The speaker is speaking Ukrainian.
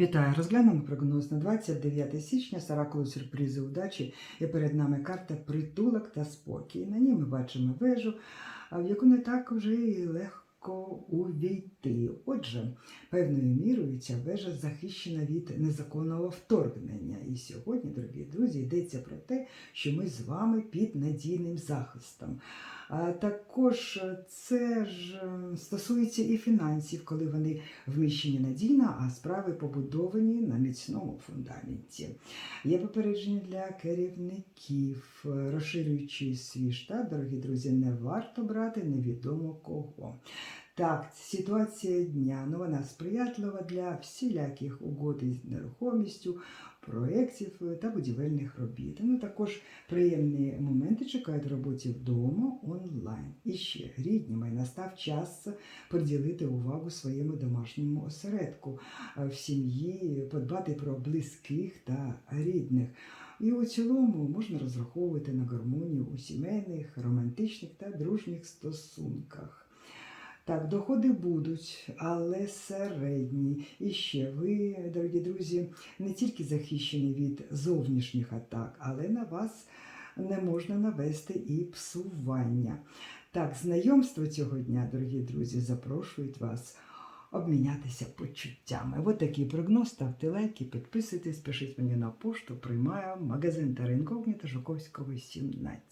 Вітаю! Розглянемо прогноз на 29 січня з оракулу сюрпризи удачі. І перед нами карта притулок та спокій. На ній ми бачимо вежу, в яку не так вже і легко увійти. Отже, певною мірою ця вежа захищена від незаконного вторгнення. І сьогодні, дорогі друзі, йдеться про те, що ми з вами під надійним захистом. А також це ж е, стосується і фінансів, коли вони вміщені надійно, а справи побудовані на міцному фундаменті. Є попередження для керівників, розширюючи свій штат, дорогі друзі, не варто брати невідомо кого. Так, ситуація дня, ну вона сприятлива для всіляких угод із нерухомістю, проєктів та будівельних робіт. Ну також приємні моменти чекають роботі вдома онлайн. І ще рідні май настав час приділити увагу своєму домашньому осередку е, в сім'ї, подбати про близьких та рідних. І у цілому можна розраховувати на гармонію у сімейних, романтичних та дружніх стосунках. Так, доходи будуть, але середні. І ще ви, дорогі друзі, не тільки захищені від зовнішніх атак, але на вас не можна навести і псування. Так, знайомство цього дня, дорогі друзі, запрошують вас обмінятися почуттями. Ось такий прогноз. Ставте лайки, підписуйтесь, пишіть мені на пошту. Приймаю магазин та Жуковського 17.